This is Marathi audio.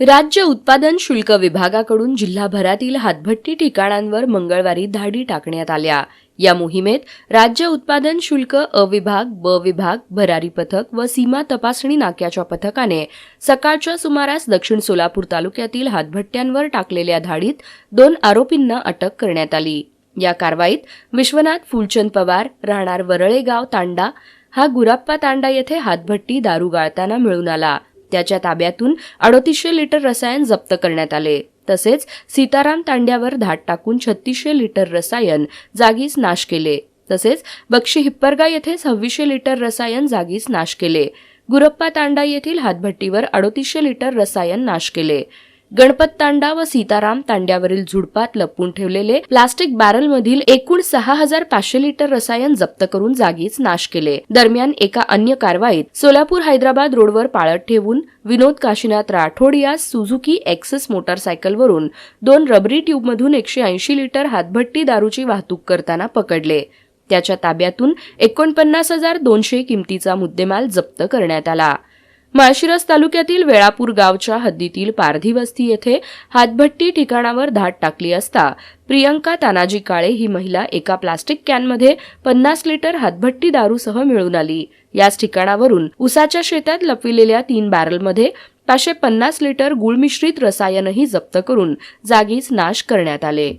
राज्य उत्पादन शुल्क विभागाकडून जिल्हाभरातील हातभट्टी ठिकाणांवर मंगळवारी धाडी टाकण्यात आल्या. या मोहिमेत राज्य उत्पादन शुल्क अ विभाग ब विभाग भरारी पथक व सीमा तपासणी नाक्याच्या पथकाने सकाळच्या सुमारास दक्षिण सोलापूर तालुक्यातील हातभट्ट्यांवर टाकलेल्या धाडीत दोन आरोपींना अटक करण्यात आली. या कारवाईत विश्वनाथ फुलचंद पवार राहणार वरळेगाव तांडा हा गुराप्पा तांडा येथे हातभट्टी दारू गाळताना मिळून आला. त्याच्या ताब्यातून अडतीसशे लिटर रसायन जप्त करण्यात आले. तसेच सीताराम तांड्यावर धाड टाकून छत्तीसशे लिटर रसायन जागीच नाश केले. तसेच बक्षी हिप्परगा येथे सव्वीसशे लिटर रसायन जागीच नाश केले. गुरप्पा तांडा येथील हातभट्टीवर अडतीसशे लिटर रसायन नाश केले. गणपत तांडा व सीताराम तांड्यावरील झुडपात लपून ठेवलेले प्लास्टिक बॅरलमधील एकूण सहा हजार पाचशे लिटर रसायन जप्त करून जागीच नाश केले. दरम्यान एका अन्य कारवाईत सोलापूर हैदराबाद रोडवर पाळत ठेवून विनोद काशीनाथ राठोड यास सुझुकी एक्सेस मोटारसायकलवरून दोन रबरी ट्यूबमधून एकशे ऐंशी लिटर हातभट्टी दारूची वाहतूक करताना पकडले. त्याच्या ताब्यातून एकोणपन्नास हजार दोनशे किमतीचा मुद्देमाल जप्त करण्यात आला. माळशिरस तालुक्यातील वेळापूर गावच्या हद्दीतील पारधी वस्ती येथे हातभट्टी ठिकाणावर धाड टाकली असता प्रियंका तानाजी काळे ही महिला एका प्लास्टिक कॅनमध्ये पन्नास लिटर हातभट्टी दारूसह मिळून आली. याच ठिकाणावरून उसाच्या शेतात लपविलेल्या तीन बॅरलमध्ये पाचशे पन्नास लिटर गुळमिश्रित रसायनही जप्त करून जागीच नाश करण्यात आले.